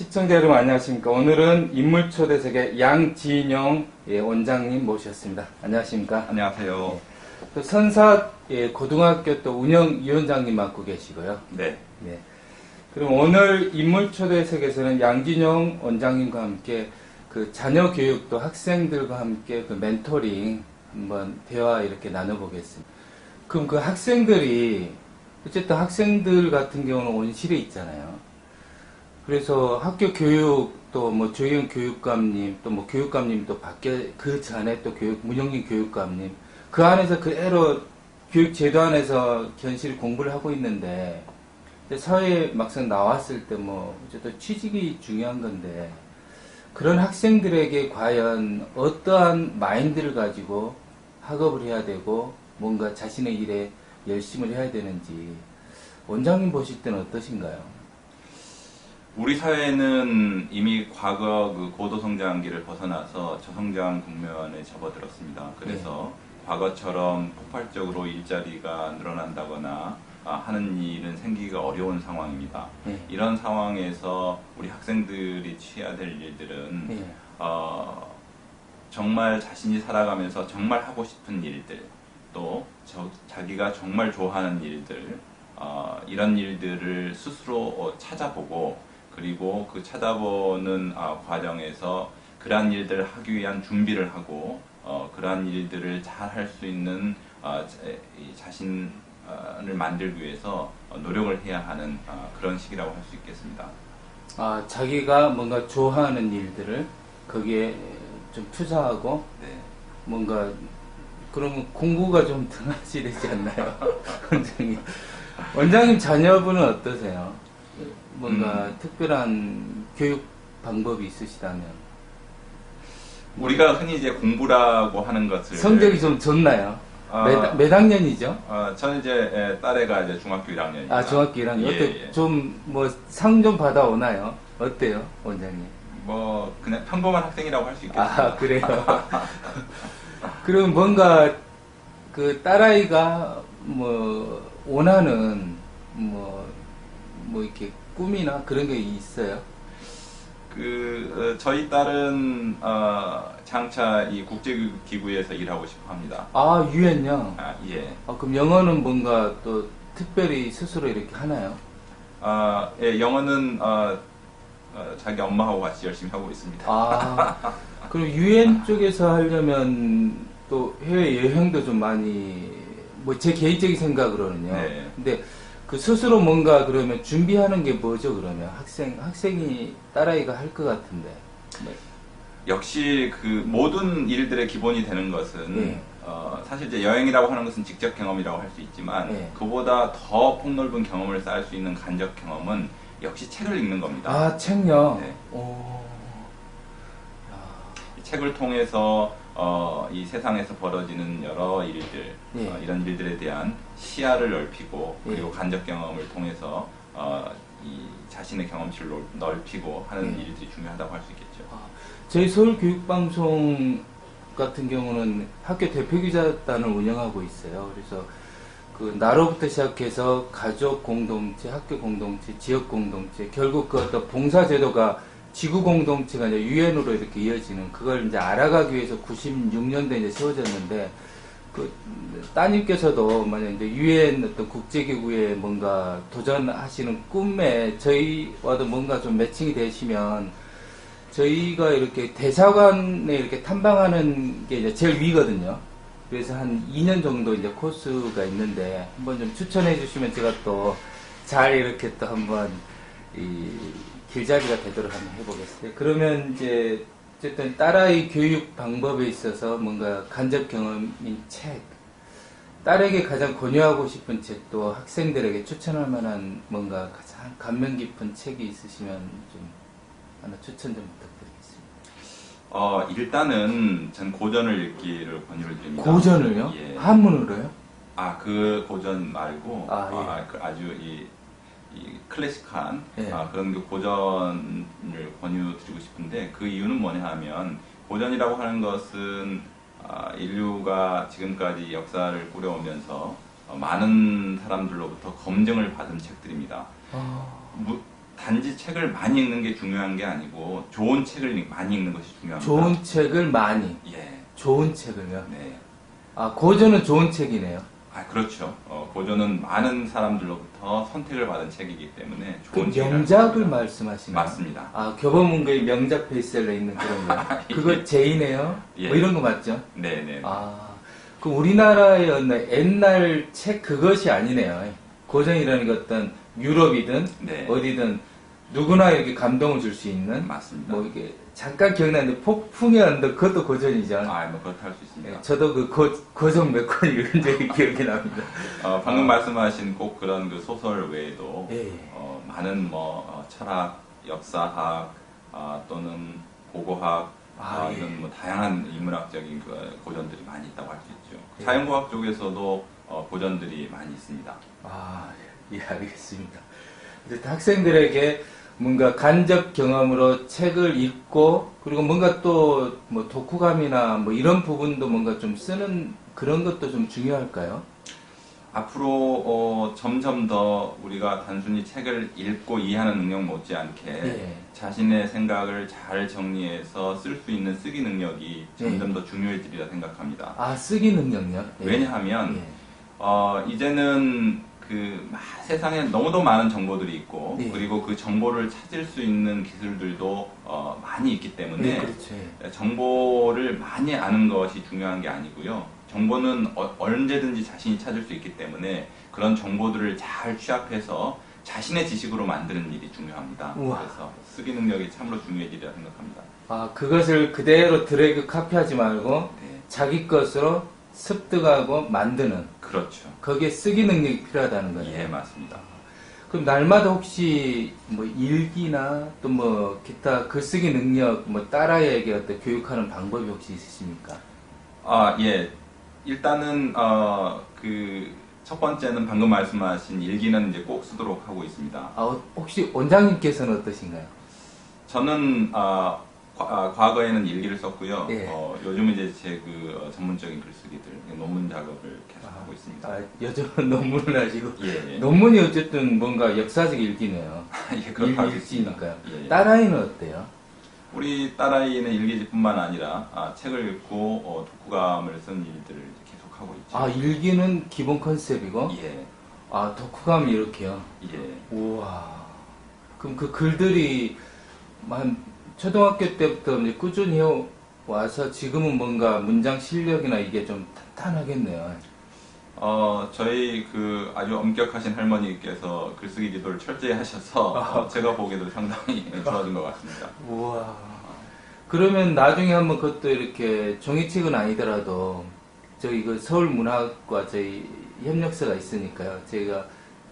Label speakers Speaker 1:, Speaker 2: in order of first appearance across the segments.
Speaker 1: 시청자 여러분 안녕하십니까. 오늘은 인물초대석의 양진영 예, 원장님 모셨습니다. 안녕하십니까.
Speaker 2: 안녕하세요.
Speaker 1: 또 선사 예, 고등학교 또 운영위원장님 맡고 계시고요.
Speaker 2: 네.
Speaker 1: 네. 그럼 오늘 인물초대석에서는 양진영 원장님과 함께 그 자녀 교육도 학생들과 함께 그 멘토링 한번 대화 이렇게 나눠보겠습니다. 그럼 그 학생들이 어쨌든 학생들 같은 경우는 온실에 있잖아요. 그래서 학교 교육 또 뭐 조영 교육감님 또 뭐 교육감님 또 밖에 그 전에 또 교육 문영민 교육감님 그 안에서 그 애로 교육 제도 안에서 견실 공부를 하고 있는데 사회에 막상 나왔을 때 뭐 어쨌든 취직이 중요한 건데 그런 학생들에게 과연 어떠한 마인드를 가지고 학업을 해야 되고 뭔가 자신의 일에 열심을 해야 되는지 원장님 보실 때는 어떠신가요?
Speaker 2: 우리 사회는 이미 과거 그 고도 성장기를 벗어나서 저성장 국면에 접어들었습니다. 그래서 과거처럼 폭발적으로 일자리가 늘어난다거나 아, 하는 일은 생기기가 어려운 상황입니다.
Speaker 1: 네.
Speaker 2: 이런 상황에서 우리 학생들이 취해야 될 일들은
Speaker 1: 예.
Speaker 2: 어, 정말 자신이 살아가면서 정말 하고 싶은 일들 또 저- 자기가 정말 좋아하는 일들 어, 이런 일들을 스스로 어, 찾아보고 그리고 그 찾아보는 아, 과정에서 그러한 일들을 하기 위한 준비를 하고 어, 그러한 일들을 잘 할 수 있는 어, 자- 이 자신을 만들기 위해서 어, 노력을 해야 하는 어, 그런 시기라고 할 수 있겠습니다.
Speaker 1: 아, 자기가 뭔가 좋아하는 일들을 거기에 좀 투자하고
Speaker 2: 네.
Speaker 1: 뭔가 그러면 공부가 좀 등하시 되지 않나요? 원장님. 원장님 자녀분은 어떠세요? 뭔가
Speaker 2: 음.
Speaker 1: 특별한 교육 방법이 있으시다면
Speaker 2: 우리가 흔히 이제 공부라고 하는 것을
Speaker 1: 성적이 좀 좋나요?
Speaker 2: 아,
Speaker 1: 몇, 몇 학년이죠?
Speaker 2: 어, 저는 이제 예, 딸애가 이제 중학교 1학년입니다.
Speaker 1: 아 중학교 1학년
Speaker 2: 예,
Speaker 1: 어때
Speaker 2: 예.
Speaker 1: 좀뭐 상 좀 받아오나요? 어때요 원장님?
Speaker 2: 뭐 그냥 평범한 학생이라고 할 수 있겠습니다.
Speaker 1: 아 그래요. 그럼 뭔가 그 딸아이가 뭐 원하는 뭐, 뭐 이렇게 꿈이나 그런 게 있어요?
Speaker 2: 그 어, 저희 딸은 어, 장차 이 국제기구에서 일하고 싶어 합니다.
Speaker 1: 아 유엔요.
Speaker 2: 아, 예.
Speaker 1: 아, 그럼 영어는 뭔가 또 특별히 스스로 이렇게 하나요?
Speaker 2: 아, 예, 영어는 어, 어, 자기 엄마하고 같이 열심히 하고 있습니다.
Speaker 1: 아 그럼 유엔 쪽에서 하려면 또 해외 여행도 좀 많이 뭐 제 개인적인 생각으로는요.
Speaker 2: 네.
Speaker 1: 근데 그 스스로 뭔가 그러면 준비하는 게 뭐죠 그러면 학생 학생이 딸아이가 할 것 같은데. 뭐,
Speaker 2: 역시 그 모든 일들의 기본이 되는 것은
Speaker 1: 네.
Speaker 2: 어, 사실 이제 여행이라고 하는 것은 직접 경험이라고 할 수 있지만
Speaker 1: 네.
Speaker 2: 그보다 더 폭넓은 경험을 쌓을 수 있는 간접 경험은 역시 책을 읽는 겁니다.
Speaker 1: 아 책요.
Speaker 2: 네. 책을 통해서 어, 이 세상에서 벌어지는 여러 일들
Speaker 1: 예.
Speaker 2: 어, 이런 일들에 대한 시야를 넓히고
Speaker 1: 예.
Speaker 2: 그리고 간접 경험을 통해서 어, 이 자신의 경험치를 넓- 넓히고 하는
Speaker 1: 예.
Speaker 2: 일들이 중요하다고 할 수 있겠죠.
Speaker 1: 아, 저희 서울 교육방송 같은 경우는 학교 대표기자단을 운영하고 있어요. 그래서 그 나로부터 시작해서 가족 공동체, 학교 공동체, 지역 공동체, 결국 그 어떤 봉사제도가 지구 공동체가 이제 유엔으로 이렇게 이어지는 그걸 이제 알아가기 위해서 96년도에 이제 세워졌는데 그 따님께서도 만약 이제 유엔 어떤 국제기구에 뭔가 도전하시는 꿈에 저희와도 뭔가 좀 매칭이 되시면 저희가 이렇게 대사관에 이렇게 탐방하는 게 이제 제일 위거든요. 그래서 한 2년 정도 이제 코스가 있는데 한번 좀 추천해 주시면 제가 또 잘 이렇게 또 한번 이 길잡이가 되도록 한번 해보겠습니다. 그러면 이제 어쨌든 딸아이 교육 방법에 있어서 뭔가 간접 경험인 책, 딸에게 가장 권유하고 싶은 책도 학생들에게 추천할 만한 뭔가 가장 감명 깊은 책이 있으시면 좀 하나 추천 좀 부탁드리겠습니다.
Speaker 2: 어, 일단은 전 고전을 읽기를 권유를 드립니다.
Speaker 1: 고전을요?
Speaker 2: 예.
Speaker 1: 한문으로요?
Speaker 2: 아, 그 고전 말고
Speaker 1: 아, 예.
Speaker 2: 아, 그 아주 이, 이 클래식한
Speaker 1: 예.
Speaker 2: 아, 그런 그 고전을 권유드리고 싶은데 그 이유는 뭐냐 하면 고전이라고 하는 것은 아, 인류가 지금까지 역사를 꾸려오면서 어, 많은 사람들로부터 검증을 받은 책들입니다.
Speaker 1: 아,
Speaker 2: 무- 단지 책을 많이 읽는 게 중요한 게 아니고 좋은 책을 읽- 많이 읽는 것이 중요합니다.
Speaker 1: 좋은 책을 많이,
Speaker 2: 예,
Speaker 1: 좋은 책을요.
Speaker 2: 네.
Speaker 1: 아, 고전은 좋은 책이네요.
Speaker 2: 아 그렇죠. 어, 고전은 많은 사람들로부터 선택을 받은 책이기 때문에
Speaker 1: 그
Speaker 2: 좋은 책이라고
Speaker 1: 명작을. 말씀하시나요?
Speaker 2: 맞습니다.
Speaker 1: 아, 교보문고의 명작 베이셀러에 있는 그런 거. 그거 제이네요?
Speaker 2: 예.
Speaker 1: 뭐 이런 거 맞죠?
Speaker 2: 네, 네.
Speaker 1: 아, 그 우리나라의 옛날 책 그것이 아니네요. 고전이라는 게 어떤 유럽이든
Speaker 2: 네.
Speaker 1: 어디든 누구나 이렇게 감동을 줄 수 있는
Speaker 2: 맞습니다.
Speaker 1: 뭐 이게 잠깐 기억나는데 언덕 그것도 고전이죠.
Speaker 2: 아, 뭐 그렇다 할수 있습니다.
Speaker 1: 예, 저도 그 고, 고전 몇 권 읽은 적이 기억이 납니다.
Speaker 2: 어, 방금
Speaker 1: 아.
Speaker 2: 말씀하신 꼭 그런 그 소설 외에도
Speaker 1: 예, 예.
Speaker 2: 어, 많은 뭐 어, 철학, 역사학 아, 또는 고고학
Speaker 1: 아,
Speaker 2: 아,
Speaker 1: 예.
Speaker 2: 이런 뭐 다양한 인문학적인 그 고전들이 많이 있다고 할 수 있죠.
Speaker 1: 예.
Speaker 2: 자연과학 쪽에서도 어, 고전들이 많이 있습니다.
Speaker 1: 아, 예, 알겠습니다. 이제 학생들에게 뭔가 간접 경험으로 책을 읽고 그리고 뭔가 또 뭐 독후감이나 뭐 이런 부분도 뭔가 좀 쓰는 그런 것도 좀 중요할까요?
Speaker 2: 앞으로 어, 점점 더 우리가 단순히 책을 읽고 이해하는 능력 못지않게
Speaker 1: 예.
Speaker 2: 자신의 생각을 잘 정리해서 쓸 수 있는 쓰기 능력이 점점 더 중요해지리라 생각합니다.
Speaker 1: 아, 쓰기 능력요? 예.
Speaker 2: 왜냐하면
Speaker 1: 예.
Speaker 2: 어, 이제는 그 마- 세상에 너무도 많은 정보들이 있고
Speaker 1: 예.
Speaker 2: 그리고 그 정보를 찾을 수 있는 기술들도 어, 많이 있기 때문에
Speaker 1: 네, 그렇죠. 예.
Speaker 2: 정보를 많이 아는 것이 중요한 게 아니고요. 정보는 어- 언제든지 자신이 찾을 수 있기 때문에 그런 정보들을 잘 취합해서 자신의 지식으로 만드는 일이 중요합니다.
Speaker 1: 우와.
Speaker 2: 그래서 쓰기 능력이 참으로 중요해지리라 생각합니다.
Speaker 1: 아, 그것을 그대로 드래그 카피하지 말고
Speaker 2: 네,
Speaker 1: 자기 것으로 습득하고 만드는
Speaker 2: 그렇죠.
Speaker 1: 거기에 쓰기 능력이 필요하다는 거예요.
Speaker 2: 예, 맞습니다.
Speaker 1: 그럼 날마다 혹시 뭐 일기나 또 뭐 기타 글쓰기 능력 뭐 딸아이에게 어떤 교육하는 방법이 혹시 있으십니까?
Speaker 2: 아, 예. 일단은 어, 그 첫 번째는 방금 말씀하신 일기는 이제 꼭 쓰도록 하고 있습니다.
Speaker 1: 아, 어, 혹시 원장님께서는 어떠신가요?
Speaker 2: 저는 아, 과, 거에는 일기를 썼고요.
Speaker 1: 예.
Speaker 2: 어, 요즘 이제 제 그 전문적인 글쓰기들 논문 작업을 계속 하고 있습니다.
Speaker 1: 아, 요즘은 논문을 하시고
Speaker 2: 예, 예.
Speaker 1: 논문이 어쨌든 뭔가 역사적 일기네요.
Speaker 2: 예, 그렇다고
Speaker 1: 일- 일지니까요.
Speaker 2: 예, 예.
Speaker 1: 딸아이는 어때요?
Speaker 2: 우리 딸아이는 일기뿐만 아니라 아, 책을 읽고 어, 독후감을 쓴 일들을 계속 하고 있죠.
Speaker 1: 아 일기는 기본 컨셉이고
Speaker 2: 예,
Speaker 1: 아 독후감이 이렇게요.
Speaker 2: 예.
Speaker 1: 우와. 그럼 그 글들이 한 초등학교 때부터 이제 꾸준히 해 와서 지금은 뭔가 문장 실력이나 이게 좀 탄탄하겠네요.
Speaker 2: 어, 저희 그 아주 엄격하신 할머니께서 글쓰기 지도를 철저히 하셔서 어, 제가 보기에도 상당히 좋아진 것 같습니다.
Speaker 1: 우와. 그러면 나중에 한번 그것도 이렇게 종이책은 아니더라도 저희 그 서울문학과 저희 협력사가 있으니까요. 저희가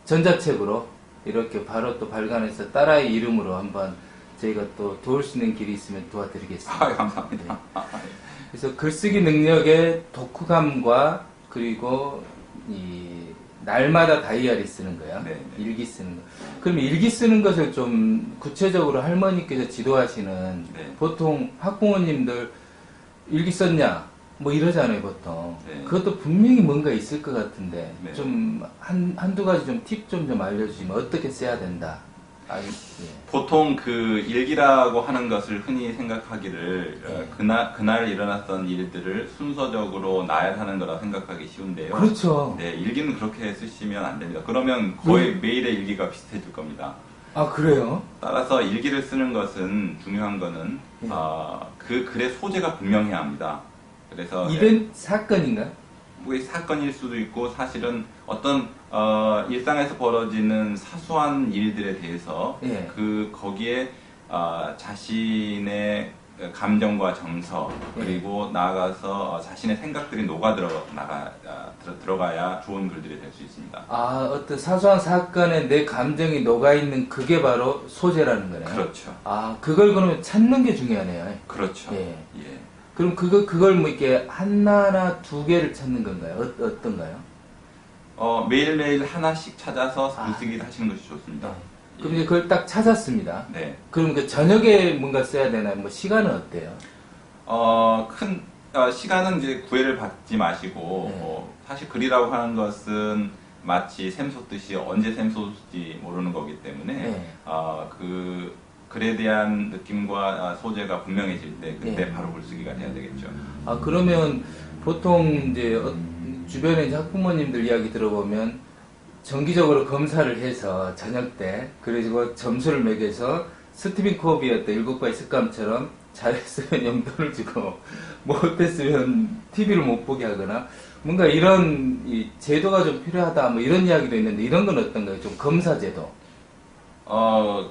Speaker 1: 전자책으로 이렇게 바로 또 발간해서 딸아이 이름으로 한번 저희가 또 도울 수 있는 길이 있으면 도와드리겠습니다.
Speaker 2: 아, 감사합니다. 아, 예.
Speaker 1: 그래서 글쓰기 능력의 독후감과 그리고 이 날마다 다이어리 쓰는 거야.
Speaker 2: 네, 네.
Speaker 1: 일기 쓰는 거. 그럼 일기 쓰는 것을 좀 구체적으로 할머니께서 지도하시는
Speaker 2: 네.
Speaker 1: 보통 학부모님들 일기 썼냐? 뭐 이러잖아요, 보통.
Speaker 2: 네.
Speaker 1: 그것도 분명히 뭔가 있을 것 같은데
Speaker 2: 네.
Speaker 1: 좀 한, 한두 가지 좀 팁 좀 좀 알려주시면 어떻게 써야 된다.
Speaker 2: 보통 그 일기라고 하는 것을 흔히 생각하기를 어,
Speaker 1: 네.
Speaker 2: 그날 그날 일어났던 일들을 순서적으로 나열하는 거라 생각하기 쉬운데요.
Speaker 1: 그렇죠.
Speaker 2: 네, 일기는 그렇게 쓰시면 안 됩니다. 그러면 거의 매일의 일기가 비슷해질 겁니다.
Speaker 1: 아, 그래요?
Speaker 2: 따라서 일기를 쓰는 것은 중요한 거는
Speaker 1: 네.
Speaker 2: 어, 그 글의 소재가 분명해야 합니다. 그래서
Speaker 1: 이벤트 사건인가요?
Speaker 2: 뭐 이게 사건일 수도 있고 사실은 어떤 어, 일상에서 벌어지는 사소한 일들에 대해서
Speaker 1: 예.
Speaker 2: 그 거기에 어, 자신의 감정과 정서
Speaker 1: 예.
Speaker 2: 그리고 나아가서 어, 자신의 생각들이 녹아 들어 나가 아, 들어, 들어가야 좋은 글들이 될 수 있습니다.
Speaker 1: 아, 어떤 사소한 사건에 내 감정이 녹아 있는 그게 바로 소재라는 거네요.
Speaker 2: 그렇죠,
Speaker 1: 아, 그걸 그러면 찾는 게 중요하네요.
Speaker 2: 그렇죠.
Speaker 1: 예.
Speaker 2: 예.
Speaker 1: 그럼 그거, 그걸 뭐 이렇게 하나나 두 개를 찾는 건가요? 어, 어떤가요?
Speaker 2: 어, 매일매일 하나씩 찾아서
Speaker 1: 아.
Speaker 2: 글쓰기를 하시는 것이 좋습니다.
Speaker 1: 그럼 이제 그걸 딱 찾았습니다.
Speaker 2: 네.
Speaker 1: 그럼 그 저녁에 뭔가 써야 되나요? 뭐 시간은 어때요?
Speaker 2: 어, 큰 어, 시간은 이제 구애를 받지 마시고
Speaker 1: 네.
Speaker 2: 어, 사실 글이라고 하는 것은 마치 샘솟듯이 언제 샘솟을지 모르는 거기 때문에
Speaker 1: 네.
Speaker 2: 어, 그 글에 대한 느낌과 아, 소재가 분명해질 때 그때
Speaker 1: 네.
Speaker 2: 바로 글쓰기가 돼야 되겠죠.
Speaker 1: 아 그러면 보통 이제 어- 주변에 이제 학부모님들 이야기 들어보면 정기적으로 검사를 해서 저녁 때 그리고 점수를 매겨서 스티븐 코비였던 일곱과의 습관처럼 잘했으면 용돈을 주고 못했으면 TV를 못 보게 하거나 뭔가 이런 이 제도가 좀 필요하다 뭐 이런 이야기도 있는데 이런 건 어떤가요? 좀 검사 제도.
Speaker 2: 어,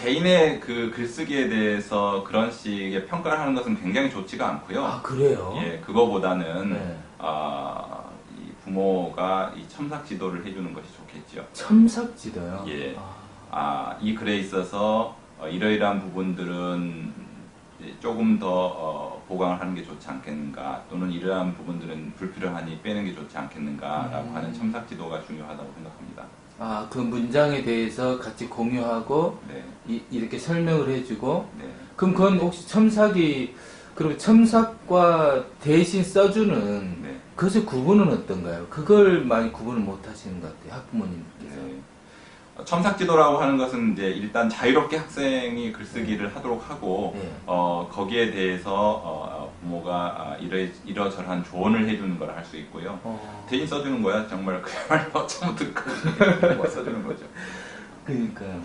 Speaker 2: 개인의 그 글쓰기에 대해서 그런 식의 평가를 하는 것은 굉장히 좋지가 않고요.
Speaker 1: 아 그래요?
Speaker 2: 예, 그거보다는
Speaker 1: 네.
Speaker 2: 아, 이 부모가 이 첨삭 지도를 해주는 것이 좋겠죠.
Speaker 1: 첨삭 지도요.
Speaker 2: 예.
Speaker 1: 아,
Speaker 2: 아, 이 글에 있어서 어, 이러이러한 부분들은 조금 더 어, 보강을 하는 게 좋지 않겠는가 또는 이러한 부분들은 불필요하니 빼는 게 좋지 않겠는가라고
Speaker 1: 음.
Speaker 2: 하는 첨삭 지도가 중요하다고 생각합니다.
Speaker 1: 아, 그 문장에 대해서 같이 공유하고
Speaker 2: 네,
Speaker 1: 이, 이렇게 설명을 해주고
Speaker 2: 네.
Speaker 1: 그럼 그건 혹시 첨삭이 그럼 첨삭과 대신 써주는
Speaker 2: 네.
Speaker 1: 그것의 구분은 어떤가요? 그걸 많이 구분을 못 하시는 것 같아요 학부모님께서
Speaker 2: 네. 어, 첨삭 지도라고 하는 것은 이제 일단 자유롭게 학생이 글쓰기를 하도록 하고
Speaker 1: 네.
Speaker 2: 어, 거기에 대해서 어, 부모가 아, 이러, 이러저러한 조언을 해주는 걸 할 수 있고요.
Speaker 1: 어,
Speaker 2: 대신 써주는 거야 정말 그야말로 처음부터 끝까지 뭐 써주는 거죠.
Speaker 1: 그러니까요 어.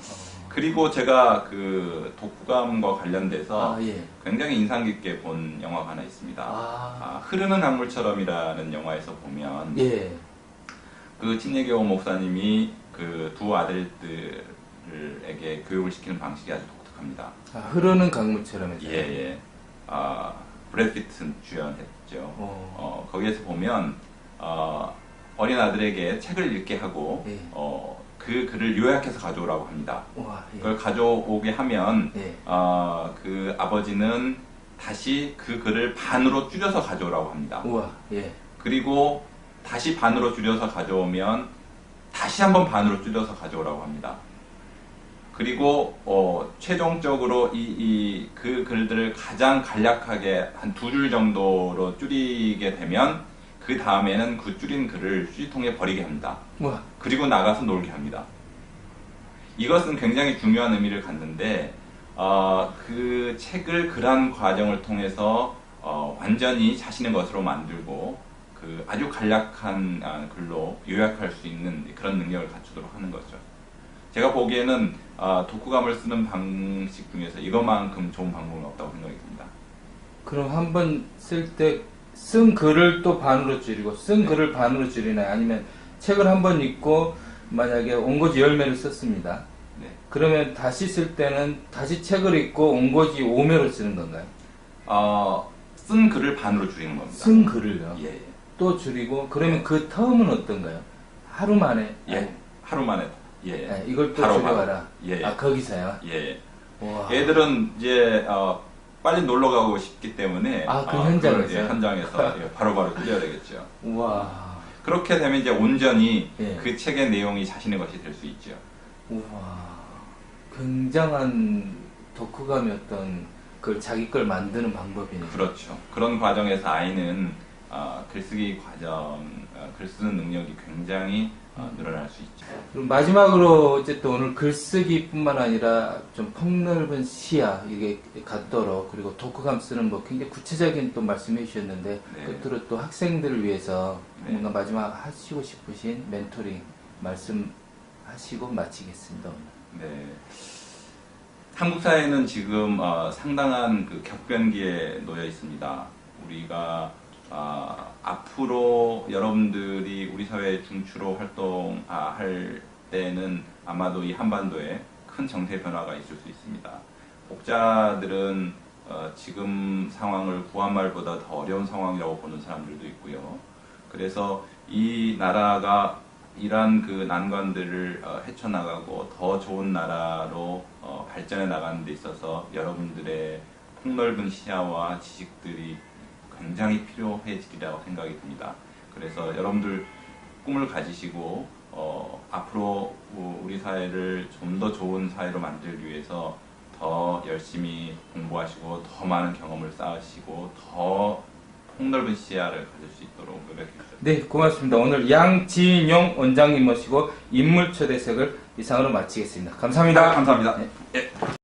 Speaker 2: 그리고 제가 그 독후감과 관련돼서
Speaker 1: 아, 예.
Speaker 2: 굉장히 인상 깊게 본 영화가 하나 있습니다.
Speaker 1: 아,
Speaker 2: 아, 흐르는 강물처럼이라는 영화에서 보면
Speaker 1: 예.
Speaker 2: 그 친예교 목사님이 그 두 아들들에게 교육을 시키는 방식이 아주 독특합니다.
Speaker 1: 아, 흐르는 강물처럼.
Speaker 2: 예, 예. 아, 브래드 피트 주연했죠.
Speaker 1: 어.
Speaker 2: 어, 거기에서 보면 어, 어린 아들에게 책을 읽게 하고
Speaker 1: 예.
Speaker 2: 어, 그 글을 요약해서 가져오라고 합니다.
Speaker 1: 와, 예.
Speaker 2: 그걸 가져오게 하면
Speaker 1: 예.
Speaker 2: 어, 그 아버지는 다시 그 글을 반으로 줄여서 가져오라고 합니다.
Speaker 1: 우와, 예.
Speaker 2: 그리고 다시 반으로 줄여서 가져오면 다시 한번 반으로 줄여서 가져오라고 합니다. 그리고 어, 최종적으로 이 그 글들을 가장 간략하게 한 두 줄 정도로 줄이게 되면 그 다음에는 그 줄인 글을 휴지통에 버리게 합니다.
Speaker 1: 우와,
Speaker 2: 그리고 나가서 놀게 합니다. 이것은 굉장히 중요한 의미를 갖는데 어, 그 책을 글한 과정을 통해서 어, 완전히 자신의 것으로 만들고 그 아주 간략한 아, 글로 요약할 수 있는 그런 능력을 갖추도록 하는 거죠. 제가 보기에는 아, 독후감을 쓰는 방식 중에서 이것만큼 좋은 방법은 없다고 생각이 듭니다.
Speaker 1: 그럼 한 번 쓸 때 쓴 글을 또 반으로 줄이고 쓴
Speaker 2: 네.
Speaker 1: 글을 반으로 줄이나요? 아니면 책을 한 번 읽고 만약에 온고지 열매를 썼습니다.
Speaker 2: 네.
Speaker 1: 그러면 다시 쓸 때는 다시 책을 읽고 온고지 5매로 쓰는 건가요?
Speaker 2: 어, 쓴 글을 반으로 줄이는 겁니다.
Speaker 1: 쓴 글을요?
Speaker 2: 예, 예.
Speaker 1: 또 줄이고 그러면 그 텀은 어떤가요? 하루 만에
Speaker 2: 예.
Speaker 1: 아니,
Speaker 2: 하루 만에 예.
Speaker 1: 네, 이걸 또
Speaker 2: 바로,
Speaker 1: 줄여와라.
Speaker 2: 바로. 예.
Speaker 1: 아 거기서요?
Speaker 2: 예.
Speaker 1: 와.
Speaker 2: 애들은 이제 어, 빨리 놀러 가고 싶기 때문에
Speaker 1: 아, 그
Speaker 2: 어, 예, 현장에서 예, 바로바로 줄여야 되겠죠.
Speaker 1: 우와.
Speaker 2: 그렇게 되면 이제 온전히
Speaker 1: 예.
Speaker 2: 그 책의 내용이 자신의 것이 될 수 있죠.
Speaker 1: 우와. 굉장한 독후감이 어떤 그걸 자기 걸 만드는 방법이네요.
Speaker 2: 그렇죠. 그런 과정에서 아이는 어, 글쓰기 과정, 어, 글 쓰는 능력이 굉장히 어, 늘어날 수 있죠.
Speaker 1: 그럼 마지막으로 어쨌든 오늘 글쓰기뿐만 아니라 좀 폭넓은 시야 이게 갖도록 그리고 독후감 쓰는 뭐 굉장히 구체적인 또 말씀해 주셨는데
Speaker 2: 네.
Speaker 1: 끝으로 또 학생들을 위해서
Speaker 2: 네.
Speaker 1: 뭔가 마지막 하시고 싶으신 멘토링 말씀하시고 마치겠습니다. 오늘.
Speaker 2: 네. 한국 사회는 지금 어, 상당한 그 격변기에 놓여 있습니다. 우리가 아, 앞으로 여러분들이 우리 사회 중추로 활동할 때는 아마도 이 한반도에 큰 정세 변화가 있을 수 있습니다. 목자들은 어, 지금 상황을 구한말보다 더 어려운 상황이라고 보는 사람들도 있고요. 그래서 이 나라가 이러한 그 난관들을 어, 헤쳐나가고 더 좋은 나라로 어, 발전해 나가는 데 있어서 여러분들의 폭넓은 시야와 지식들이 굉장히 필요해지리라고 생각이 듭니다. 그래서 여러분들 꿈을 가지시고 어, 앞으로 우- 우리 사회를 좀 더 좋은 사회로 만들기 위해서 더 열심히 공부하시고 더 많은 경험을 쌓으시고 더 폭넓은 시야를 가질 수 있도록 노력했습니다.
Speaker 1: 네, 고맙습니다. 오늘 양진용 원장님 모시고 인물 초대석을 이상으로 마치겠습니다. 감사합니다.
Speaker 2: 감사합니다.
Speaker 1: 네.
Speaker 2: 예.